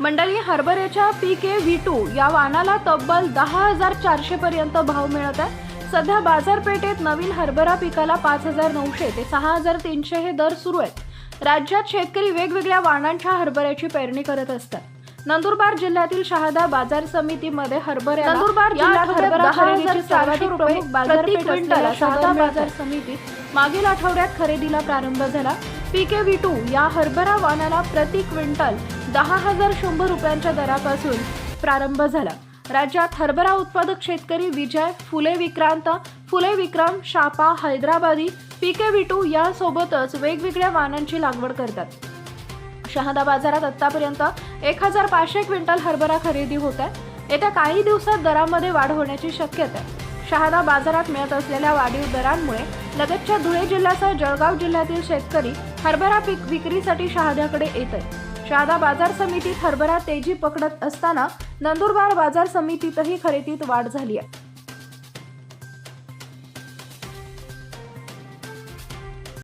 मंडळी हरभऱ्याच्या P K V two या वाहनाला तब्बल दहा हजार चारशे पर्यंत भाव मिळत आहे. सध्या बाजारपेठेत नवीन हरभरा पिकाला पाच हजार नऊशे ते सहा हजार तीनशे हे दर सुरू आहेत. राज्यात शेतकरी वेगवेगळ्या वाहनांच्या हरभऱ्याची पेरणी करत असतात. नंदुरबार जिल्ह्यातील शहादा बाजार समितीमध्ये हरभऱ्या नंदुरबार जिल्ह्यात हरभरा खरेदीची सर्वाधिक प्रमुख बाजारपेठ असलेल्या शहादा बाजार समितीत मागील आठवड्यात खरेदीला प्रारंभ झाला. पीके व्ही टू या हरभरा वाहनाला प्रति क्विंटल दहा हजार शंभर रुपयांच्या दरापासून प्रारंभ झाला. राज्यात हरभरा उत्पादक शेतकरी विजय फुले विक्रांत फुले विक्रम शापा हैदराबादी पीके व्ही टू यासोबतच वेगवेगळ्या वाहनांची लागवड करतात. शहादा बाजारात आतापर्यंत एक हजार पाचशे क्विंटल हरभरा खरेदी होत आहे. येत्या काही दिवसात दरामध्ये वाढ होण्याची शक्यता आहे. शहादा बाजारात मिळत असलेल्या वाढीव दरांमुळे लगतच्या धुळे जिल्ह्यासह जळगाव जिल्ह्यातील शेतकरी हरभरा पीक विक्रीसाठी शहाद्याकडे येत आहे शहादा बाजार समितीत हरभरा तेजी पकडत असताना नंदुरबार बाजार समितीतही खरेदीत वाढ झाली आहे.